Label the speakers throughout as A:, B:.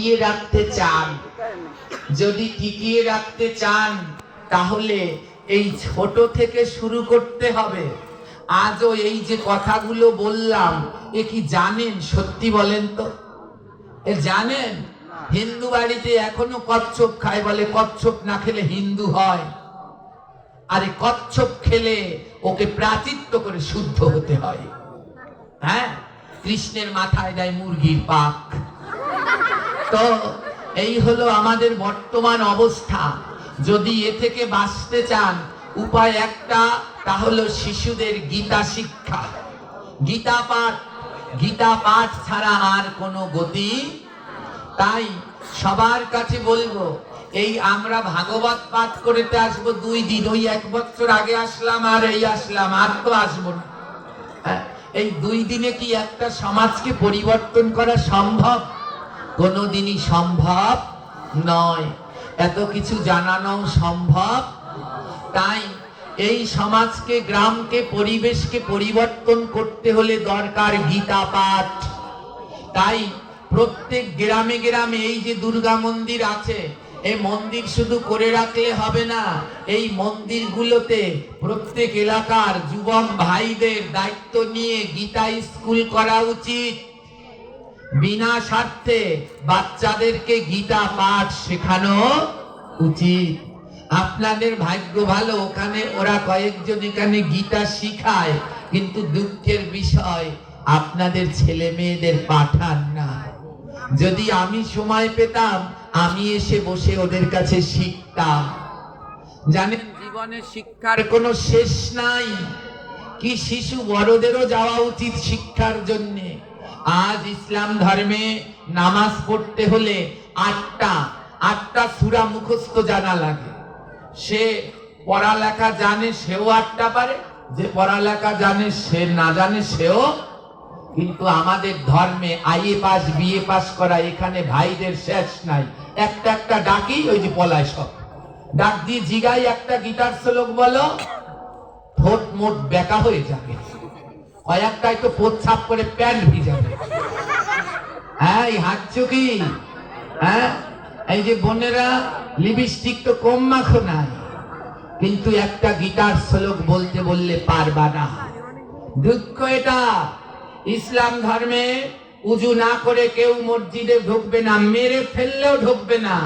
A: টিকিয়ে রাখতে চান। যদি টিকিয়ে রাখতে চান, তাহলে এই ছোট থেকে শুরু করতে হবে। আজও এই যে কথাগুলো বললাম, এ কি জানেন? সত্যি বলেন তো। এ জানেন? হিন্দু বাড়িতে এখনও কচ্ছপ খায় বলে কচ্ছপ না খেলে হিন্দু হয়। আরে কচ্ছপ খেলে ওকে প্রাচিত্য করে শুদ্ধ হতে হয়। হ্যাঁ? কৃষ্ণের মাথায় দেয় মুরগির পাক। তো এই হলো আমাদের বর্তমান অবস্থা। যদি এ থেকে বাঁচতে চান উপায় একটা তা হলো শিশুদের গীতা শিক্ষা। গীতা পাঠ গীতা পাঠ ছাড়া আর কোনো গতি তাই সবার কাছে বলব এই আমরা ভাগবত পাঠ করতে আসব দুই দিন ওই এক বছর আগে আসলাম আর এই আসলাম আর তো আসব না। হ্যাঁ, এই দুই দিনে কি একটা সমাজকে পরিবর্তন করা সম্ভব? কোনোদিনই সম্ভব নয়। এত কিছু জানানো সম্ভব? তাই এই সমাজকে, গ্রামকে, পরিবেশকে পরিবর্তন করতে হলে দরকার গীতা পাঠ তাই প্রত্যেক গ্রামে গ্রামে এই যে দুর্গা মন্দির আছে, এই মন্দির শুধু করে রাখলে হবে না, এই মন্দিরগুলোতে প্রত্যেক এলাকার যুবক ভাইদের দায়িত্ব নিয়ে গীতা স্কুল করা উচিত। বিনা স্বার্থে বাচ্চাদেরকে গীতা পাঠ শেখানো উচিত। আপনাদের ভাগ্য ভালো, ওখানে ওরা কয়েকজন এখানে গীতা শিখায় কিন্তু দুঃখের বিষয়, আপনাদের ছেলে মেয়েদের পাঠান না। যদি আমি সময় পেতাম, আমি এসে বসে ওদের কাছে শিখতাম। জানেন, জীবনে শিক্ষার কোনো শেষ নাই। কি শিশু বড়দেরও যাওয়া উচিত শিক্ষার জন্যে? আজ ইসলাম ধর্মে নামাজ পড়তে হলে আটটা আটটা সুরা মুখস্থ জানা লাগে। সে পড়ালেখা জানে সেও আটটা পারে, যে পড়ালেখা জানে সে না জানে সেও। কিন্তু আমাদের ধর্মে আইএ পাস বিএ পাস করা এখানে ভাইদের শেষ নাই। একটা একটা ডাকি, ওই যে পলায় সব। ডাক দিয়ে জিগাই একটা গিটার শ্লোক বলো, ঠোঁট মোট বেকা হয়ে যাবে। কয়েকটাই তো পোচ্ছাপ করে প্যান্ট ভিজাবে হ্যাঁ এই হাঁটছো কি হ্যাঁ এই যে বোনেরা লিপস্টিক তো কম মাখো নাই কিন্তু একটা গিটার শ্লোক বলতে বললে পারবা না। দুঃখ এটা, ইসলাম ধর্মে উজু না করে কেউ মসজিদে ঢুকবে না, মেরে ফেললেও ঢুকবে না।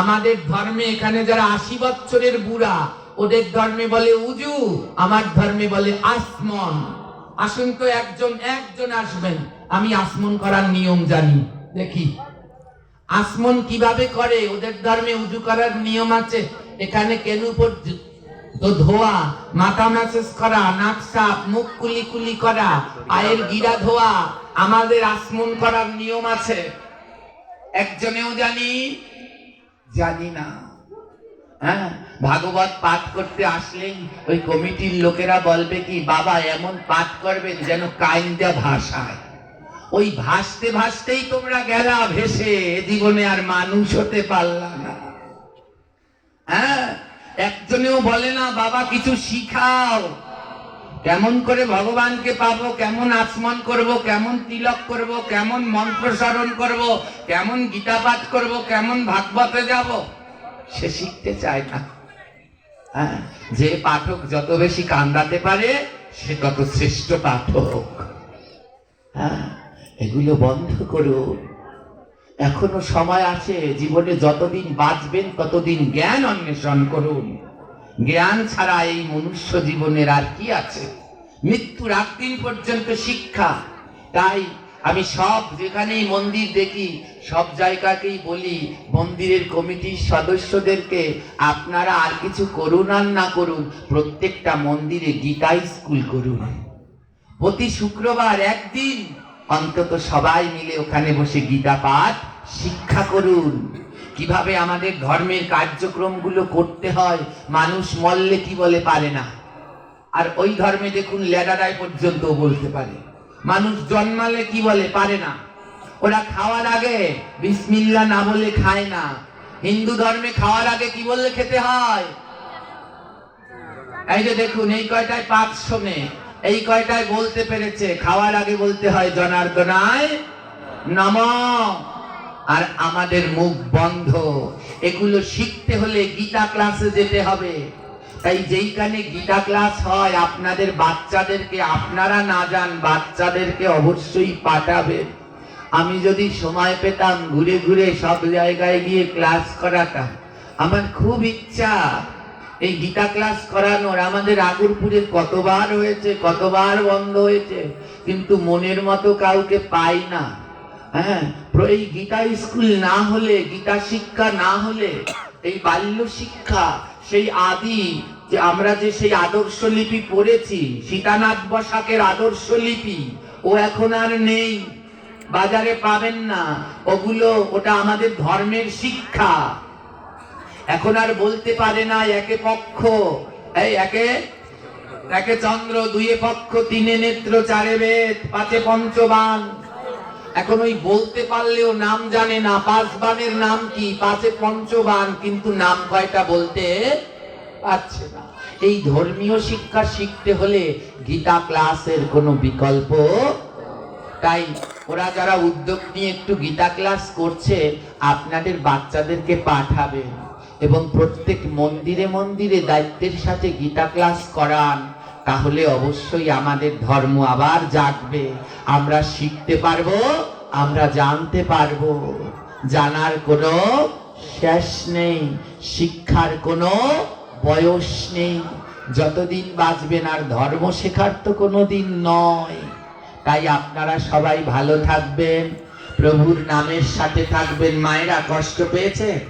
A: আমাদের ধর্মে এখানে যারা আশি বছরের বুড়া, ওদের ধর্মে বলে উজু, আমার ধর্মে বলে আসমন। আসুন তো একজন একজন আসবেন। আমি আসমন করার নিয়ম জানি। দেখি। আসমন কীভাবে করে? ওদের ধর্মে উজু করার নিয়ম আছে। এখানে কেন পর্যন্ত তো ধোয়া, মাথা ম্যাসেজ করা, নাক সাপ মুখ কুলি কুলি করা, পায়ের গিরা ধোয়া, আমাদের আসমন করার নিয়ম আছে। একজনেও জানি? জানি না। হ্যাঁ ভাগবত পাঠ করতে আসলেই ওই কমিটির লোকেরা বলবে কি, বাবা, এমন পাঠ করবেন যেন কাইন্দা ভাষায় ওই ভাসতে ভাসতেই তোমরা গেলা ভেসে, জীবনে আর মানুষ হতে পারলা না। হ্যাঁ একজনেও বলে না, বাবা, কিছু শিখাও। কেমন করে ভগবানকে পাবো, কেমন আসমন করব, কেমন তিলক করব, কেমন মন্ত্র স্মরণ করব, কেমন গীতা পাঠ করব, কেমন ভাগবতে যাব? সে শিখতে চায় না। হ্যাঁ যে পাঠক যত বেশি কান্দাতে পারে, সে তত শ্রেষ্ঠ পাঠক। হ্যাঁ এগুলো বন্ধ করুন এখনও সময় আছে, জীবনে যতদিন বাঁচবেন ততদিন জ্ঞান অন্বেষণ করুন। জ্ঞান ছাড়া এই মনুষ্য জীবনের আর কি আছে? মৃত্যুর আগ দিন পর্যন্ত শিক্ষা, তাই আমি সব যেখানেই মন্দির দেখি, সব জায়গাকেই বলি, মন্দিরের কমিটির সদস্যদেরকে আপনারা আর কিছু করুন আর না করুন, প্রত্যেকটা মন্দিরে গীতা স্কুল করুন। প্রতি শুক্রবার একদিন অন্তত সবাই মিলে ওখানে বসে গীতা পাঠ, শিক্ষা করুন। কীভাবে আমাদের ধর্মের কার্যক্রমগুলো করতে হয়, মানুষ মল্লে কি বলে পারে না? আর ওই ধর্মে দেখুন লেডারাই পর্যন্ত বলতে পারে। মানুষ জন্মালে কি বলে? পারে না। ওরা খাওয়ার আগে বিসমিল্লা না বলে খায় না। হিন্দু ধর্মে খাওয়ার আগে কি বললে খেতে হয়? এই যে দেখুন, এই কয়টায় পাঁচ শোনে, এই কয়টায় বলতে পেরেছে, খাওয়ার আগে বলতে হয় জনার্দনায় নম। আর আমাদের মুখ বন্ধ। এগুলো শিখতে হলে গীতা ক্লাসে যেতে হবে। তাই যেইখানে গীতা ক্লাস হয়, আপনাদের বাচ্চাদেরকে, আপনারা না যান, বাচ্চাদেরকে অবশ্যই পাঠাবেন। আমি যদি সময় পেতাম, ঘুরে ঘুরে সব জায়গায় গিয়ে ক্লাস করাতাম। আমার খুব ইচ্ছা এই গীতা ক্লাস করানোর। আমাদের আগরপুরে কতবার হয়েছে, কতবার বন্ধ হয়েছে, কিন্তু মনের মতো কাউকে পাই না। হ্যাঁ এই গীতা স্কুল না হলে, গীতা শিক্ষা না হলে, এই বাল্য শিক্ষা সেই আদি যে আমরা যে সেই আদর্শ লিপি পড়েছি, সীতানাথ বসাকের আদর্শ লিপি, ও এখন আর নেই, বাজারে পাবেন না। ওগুলো, ওটা আমাদের ধর্মের শিক্ষা। এখন আর বলতে পারে না একে পক্ষ, এই একে একে চন্দ্র, দুয়ে পক্ষ, তিনে নেত্র, চারে বেদ, পাঁচে পঞ্চবান। এখন ওই বলতে পারলেও নাম জানে না, পাঁচ বানের নাম কি? পাঁচে পঞ্চবান, কিন্তু নাম কয়টা বলতে পারছে না। এই ধর্মীয় শিক্ষা শিখতে হলে গীতা ক্লাসের কোনো বিকল্প তাই ওরা যারা উদ্যোগ নিয়ে একটু গীতা ক্লাস করছে, আপনাদের বাচ্চাদেরকে পাঠাবেন এবং প্রত্যেক মন্দিরে মন্দিরে দায়িত্বের সাথে গীতা ক্লাস করান। তাহলে অবশ্যই আমাদের ধর্ম আবার জাগবে। আমরা শিখতে পারব, আমরা জানতে পারব। জানার কোনো শেষ নেই, শিক্ষার কোনো বয়স নেই। যতদিন বাঁচবেন আর ধর্ম শেখার তো কোনো দিন নয়। তাই আপনারা সবাই ভালো থাকবেন, প্রভুর নামের সাথে থাকবেন। মায়েরা কষ্ট পেয়েছে?